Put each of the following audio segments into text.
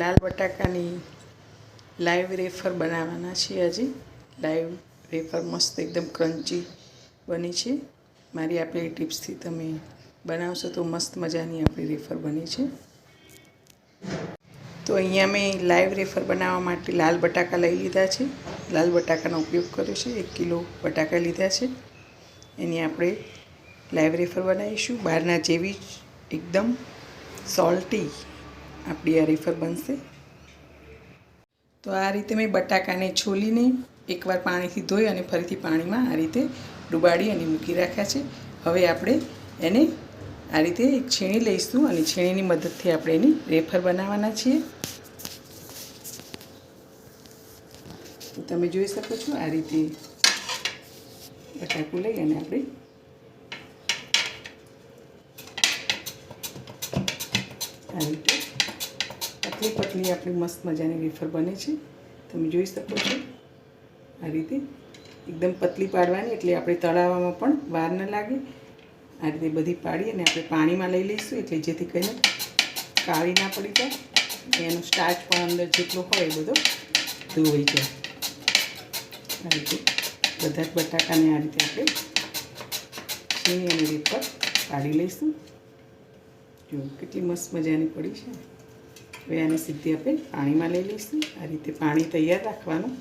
લાલ બટાકાની live refer બનાવવાના છીએ હજી લાઈવ રેફર મસ્ત એકદમ ક્રન્ચી બની છે. મારી આપેલી ટિપ્સથી તમે બનાવશો તો મસ્ત મજાની આપણી રેફર બની છે. તો અહીંયા મેં લાઈવ રેફર બનાવવા માટે લાલ બટાકા લઈ લીધા છે. લાલ બટાકાનો ઉપયોગ કર્યો છે. એક કિલો બટાકા લીધા છે. એની આપણે લાઈવ રેફર બનાવીશું. બહારના જેવી જ એકદમ સોલ્ટી આપણી આ રેફર બનશે. તો આ રીતે મેં બટાકાને છોલીને એકવાર પાણીથી ધોઈ અને ફરીથી પાણીમાં આ રીતે ડુબાડી અને મૂકી રાખ્યા છે. હવે આપણે એને આ રીતે એક છીણી લઈશું અને છીણીની મદદથી આપણે એની રેફર બનાવવાના છીએ. તો તમે જોઈ શકો છો આ રીતે બટાકું લઈ અને આપણે આ રીતે પતલી પતલી આપણી મસ્ત મજાની વેફર બને છે. તમે જોઈ શકો છો. આ રીતે એકદમ પતલી પાડવાની, એટલે આપણે તળાવવામાં પણ વાર ન લાગે. આ રીતે બધી પાડી અને આપણે પાણીમાં લઈ લઈશું, એટલે જેથી કરીને કાળી ના પડી જાય. એનો સ્ટાર્ચ પણ અંદર જેટલો હોય એ બધો ધોવાઈ જાય. આ રીતે બધા જ બટાકાને આ રીતે આપણે છીણી અને રેપર પાડી લઈશું. જો કેટલી મસ્ત મજાની પડી છે. હવે આને સીધી આપણે પાણીમાં લઈ લઈશું. આ રીતે પાણી તૈયાર રાખવાનું.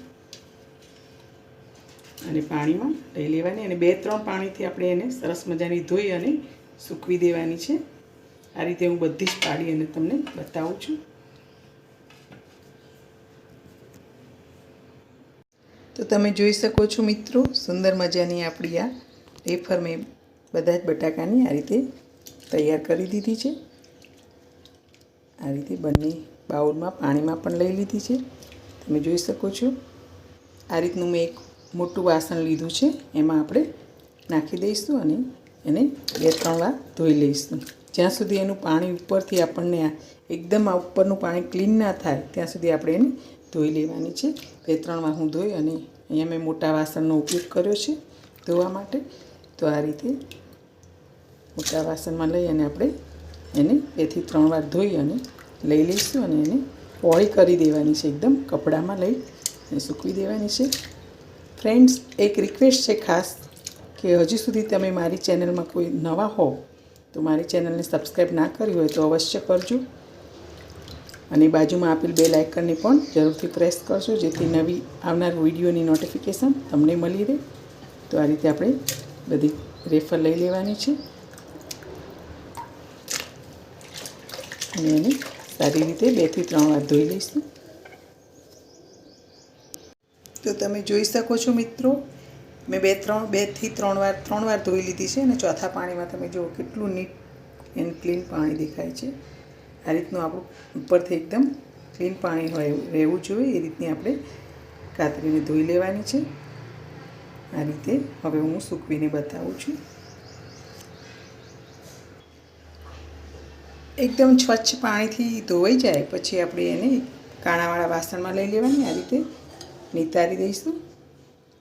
અને પાણીમાં લઈ લેવાની અને બે ત્રણ પાણીથી આપણે એને સરસ મજાની ધોઈ અને સૂકવી દેવાની છે. આ રીતે હું બધી જ પાડી અને તમને બતાવું છું. તો તમે જોઈ શકો છો મિત્રો, સુંદર મજાની આપણી આ રેફર મેં બધા જ બટાકાની આ રીતે તૈયાર કરી દીધી છે. આ રીતે બંને બાઉલમાં પાણીમાં પણ લઈ લીધી છે. તમે જોઈ શકો છો. આ રીતનું મેં એક મોટું વાસણ લીધું છે. એમાં આપણે નાખી દઈશું અને એને બે ત્રણ વાર ધોઈ લઈશું. જ્યાં સુધી એનું પાણી ઉપરથી આપણને એકદમ આ ઉપરનું પાણી ક્લીન ના થાય, ત્યાં સુધી આપણે એને ધોઈ લેવાની છે. બે ત્રણ વાર હું ધોઈ અને અહીંયા મેં મોટા વાસણનો ઉપયોગ કર્યો છે ધોવા માટે. તો આ રીતે મોટા વાસણમાં લઈ અને આપણે એને બેથી ત્રણ વાર ધોઈ અને લઈ લઈશું અને એને પોળી કરી દેવાની છે એકદમ કપડામાં લઈ અને સૂકવી દેવાની છે. ફ્રેન્ડ્સ એક રિક્વેસ્ટ છે ખાસ કે હજી સુધી તમે મારી ચેનલમાં કોઈ નવા હો તો મારી ચેનલને સબસ્ક્રાઈબ ના કરી હોય તો અવશ્ય કરજો. અને બાજુમાં આપેલ બે લાઇકનને પણ જરૂરથી પ્રેસ કરજો જેથી નવી આવનાર વિડીયોની નોટિફિકેશન તમને મળી રહે. તો આ રીતે આપણે બધી રેફર લઈ લેવાની છે. અને એને સારી રીતે બેથી ત્રણ વાર ધોઈ લઈશું. તો તમે જોઈ શકો છો મિત્રો, મેં બે ત્રણ બેથી ત્રણ વાર ત્રણ વાર ધોઈ લીધી છે અને ચોથા પાણીમાં તમે જુઓ કેટલું નીટ એન્ડ ક્લીન પાણી દેખાય છે. આ રીતનું આપણું ઉપરથી એકદમ ક્લીન પાણી હોય રહેવું જોઈએ, એ રીતની આપણે કાતરીને ધોઈ લેવાની છે. આ રીતે હવે હું સૂકવીને બતાવું છું. એકદમ સ્વચ્છ પાણીથી ધોવાઈ જાય, પછી આપણે એને કાણાવાળા વાસણમાં લઈ લેવાની આ રીતે. નિતારી દઈશું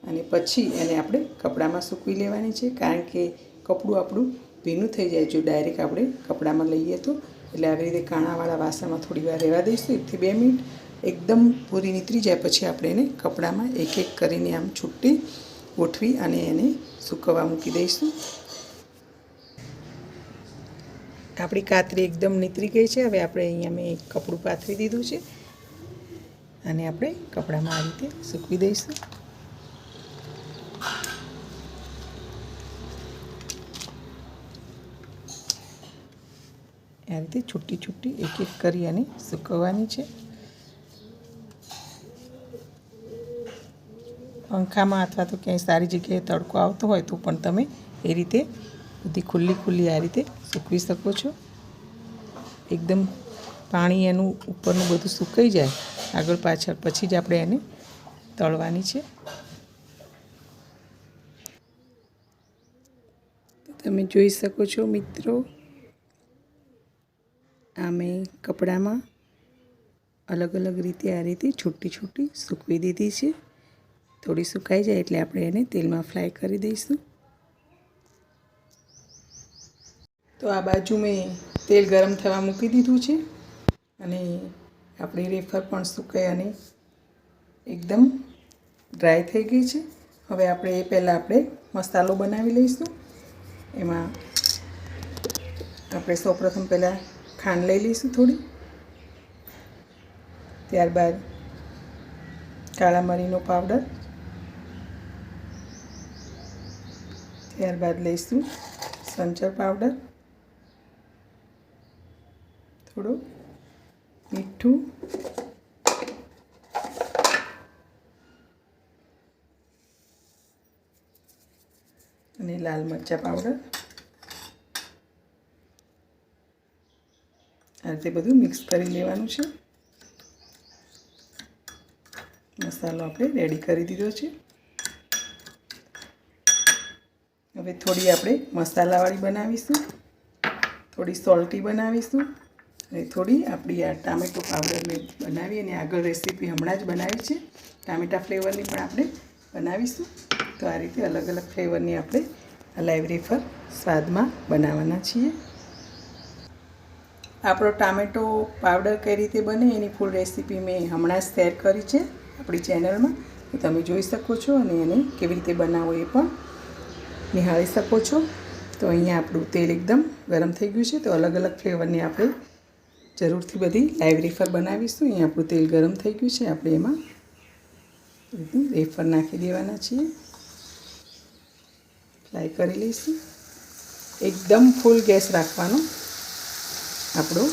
અને પછી એને આપણે કપડામાં સૂકવી લેવાની છે, કારણ કે કપડું આપણું ભીનું થઈ જાય, જો ડાયરેક્ટ આપણે કપડામાં લઈએ તો. એટલે આવી રીતે કાણાવાળા વાસણમાં થોડી વાર રહેવા દઈશું એકથી બે મિનિટ. એકદમ પૂરી નીતરી જાય, પછી આપણે એને કપડામાં એક એક કરીને આમ છૂટી ગોઠવી અને એને સૂકવવા મૂકી દઈશું. આપણી કાતરી એકદમ નીતરી ગઈ છે. હવે આપણે અહીંયા મેં કપડું પાથરી દીધું છે. અને આપણે કપડામાં આ રીતે સૂકવી દઈશું. આ રીતે છૂટી છૂટી એક એક કરી અને સૂકવવાની છે. પંખામાં અથવા તો ક્યાંય સારી જગ્યાએ તડકો આવતો હોય તો પણ તમે એ રીતે બધી ખુલ્લી ખુલ્લી આ રીતે સૂકવી શકો છો. એકદમ પાણી એનું ઉપરનું બધું સુકાઈ જાય, આગળ પાછળ પછી જ આપણે એને તળવાની છે. તમે જોઈ શકો છો મિત્રો આ મેં કપડામાં અલગ અલગ રીતે આ રીતે છૂટી છૂટી સૂકવી દીધી છે. થોડી સુકાઈ જાય એટલે આપણે એને તેલમાં ફ્રાય કરી દઈશું. તો આ બાજુ મેં તેલ ગરમ થવા મૂકી દીધું છે અને આપણી રેફર પણ સુકાઈ અને એકદમ ડ્રાય થઈ ગઈ છે. હવે આપણે એ પહેલાં આપણે મસાલો બનાવી લઈશું. એમાં આપણે સૌપ્રથમ પહેલાં ખાંડ લઈ લઈશું થોડી. ત્યારબાદ કાળા મરીનો પાવડર. ત્યારબાદ લઈશું સંચર પાવડર. થોડું મીઠું. અને લાલ મરચાં પાવડર. આ રીતે બધું મિક્સ કરી લેવાનું છે. મસાલો આપણે રેડી કરી દીધો છે. હવે થોડી આપણે મસાલાવાળી બનાવીશું. થોડી સોલ્ટી બનાવીશું. અને થોડી આપણી આ ટામેટો પાવડર મેં બનાવી અને આગળ રેસીપી હમણાં જ બનાવી છે. ટામેટા ફ્લેવરની પણ આપણે બનાવીશું. તો આ રીતે અલગ અલગ ફ્લેવરની આપણે આ લાઈવ રેફર સ્વાદમાં બનાવવાના છીએ. આપણો ટામેટો પાવડર કઈ રીતે બને એની ફૂલ રેસીપી મેં હમણાં જ શેર કરી છે આપણી ચેનલમાં તમે જોઈ શકો છો અને એને કેવી રીતે બનાવો એ પણ નિહાળી શકો છો. તો અહીંયા આપણું તેલ એકદમ ગરમ થઈ ગયું છે. તો અલગ અલગ ફ્લેવરની આપણે જરૂરથી બધી લાઈવ રેફર બનાવીશું. અહીંયા આપણું તેલ ગરમ થઈ ગયું છે. આપણે એમાં રેફર નાખી દેવાના છીએ. ફ્રાય કરી લઈશું. એકદમ ફૂલ ગેસ રાખવાનો આપણો.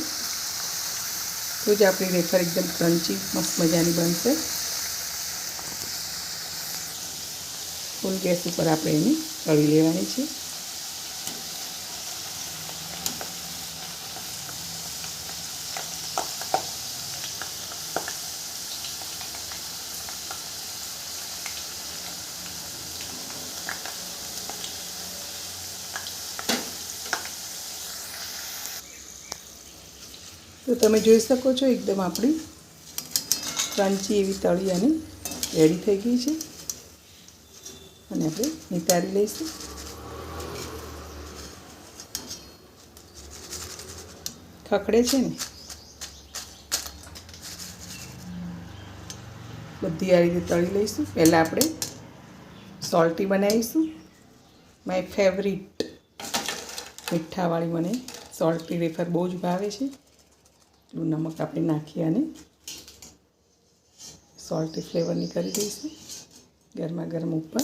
તો જ આપણી રેફર એકદમ ક્રન્ચી, મસ્ત મજાની બનશે. ફૂલ ગેસ ઉપર આપણે એને તળી લેવાની છે. તો તમે જોઈ શકો છો એકદમ આપણી ક્રાંચી એવી તળી અને રેડી થઈ ગઈ છે. અને આપણે નિતારી લઈશું. ખખડે છે ને. બધી આ રીતે તળી લઈશું. પહેલાં આપણે સોલ્ટી બનાવીશું. માય ફેવરિટ મીઠાવાળી મને સોલ્ટી વેફર બહુ જ ભાવે છે. એટલું નમક આપણે નાખી અને સોલ્ટી ફ્લેવરની કરી દઈશું ગરમા ગરમ ઉપર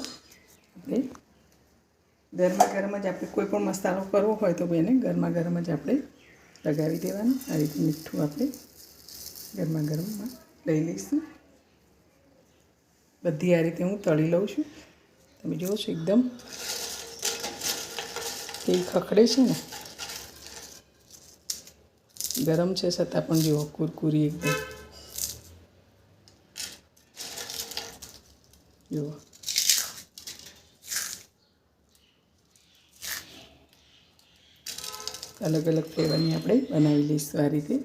આપણે ગરમા ગરમ જ આપણે કોઈ પણ મસાલો કરવો હોય તો એને ગરમા ગરમ જ આપણે લગાવી દેવાનું. આ રીતે મીઠું આપણે ગરમા ગરમમાં લઈ લઈશું. બધી આ રીતે હું તળી લઉં છું. તમે જુઓ છો એકદમ તેલ ખખડે છે ને. ગરમ છે, છતાં પણ જુઓ, કુરકુરી એકદમ. જુઓ. અલગ અલગ ફ્લેવરની આપણે બનાવી લઈશું આ રીતે.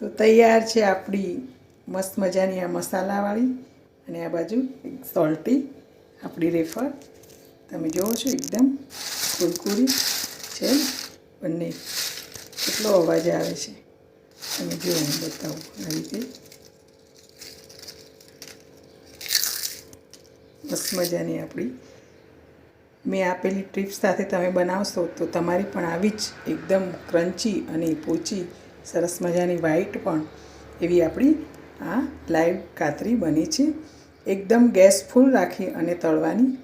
તો તૈયાર છે આપણી મસ્ત મજાની આ મસાલાવાળી અને આ બાજુ સોલ્ટી આપણી રેફર તમે જુઓ છો એકદમ કુરકુરી છે બંને. કેટલો અવાજ આવે છે? તમે જુઓ, હું બતાવું આ રીતે. બસ મજાની આપણી. મેં આપેલી ટ્રીપ્સ સાથે તમે બનાવશો તો તમારી પણ આવી જ એકદમ ક્રન્ચી અને પોચી, સરસ મજાની વ્હાઈટ પણ એવી આપણી આ લાઈવ કાતરી બની છે. એકદમ ગેસ ફૂલ રાખી અને તળવાની,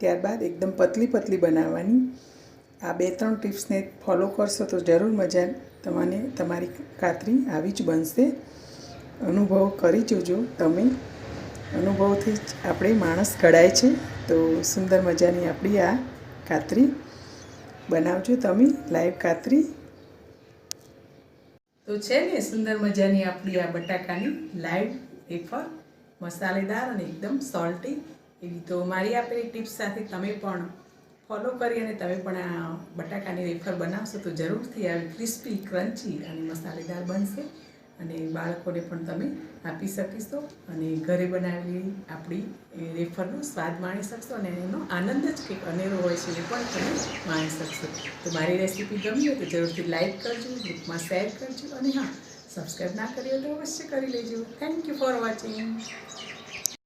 ત્યારબાદ એકદમ પતલી પતલી બનાવવાની. આ બે ત્રણ ટિપ્સને ફોલો કરશો તો જરૂર મજા તમને તમારી કાતરી આવી જ બનશે. અનુભવ કરી જોજો તમે. અનુભવથી જ આપણે માણસ ઘડાય છે. તો સુંદર મજાની આપણી આ કાતરી બનાવજો તમે. લાઈવ કાતરી તો છે ને સુંદર મજાની આપણી આ બટાકાની લાઈવ વેફર. મસાલેદાર અને એકદમ સોલ્ટી એવી તો મારી આપેલી ટિપ્સ સાથે તમે પણ ફોલો કરી અને તમે પણ આ બટાકાની વેફર બનાવશો તો જરૂરથી આવી ક્રિસ્પી, ક્રન્ચી અને મસાલેદાર બનશે અને બાળકોને પણ તમે આપી શકીશો અને ઘરે બનાવેલી આપણી વેફરનો સ્વાદ માણી શકશો અને એનો આનંદ જ કંઈક અનેરો હોય છે એ પણ તમે માણી શકશો. તો મારી રેસીપી ગમી હોય તો જરૂરથી લાઇક કરજો, ગ્રુપમાં શેર કરજો અને હા, સબસ્ક્રાઈબ ના કરી હોય તો અવશ્ય કરી લેજો. Thank you for watching.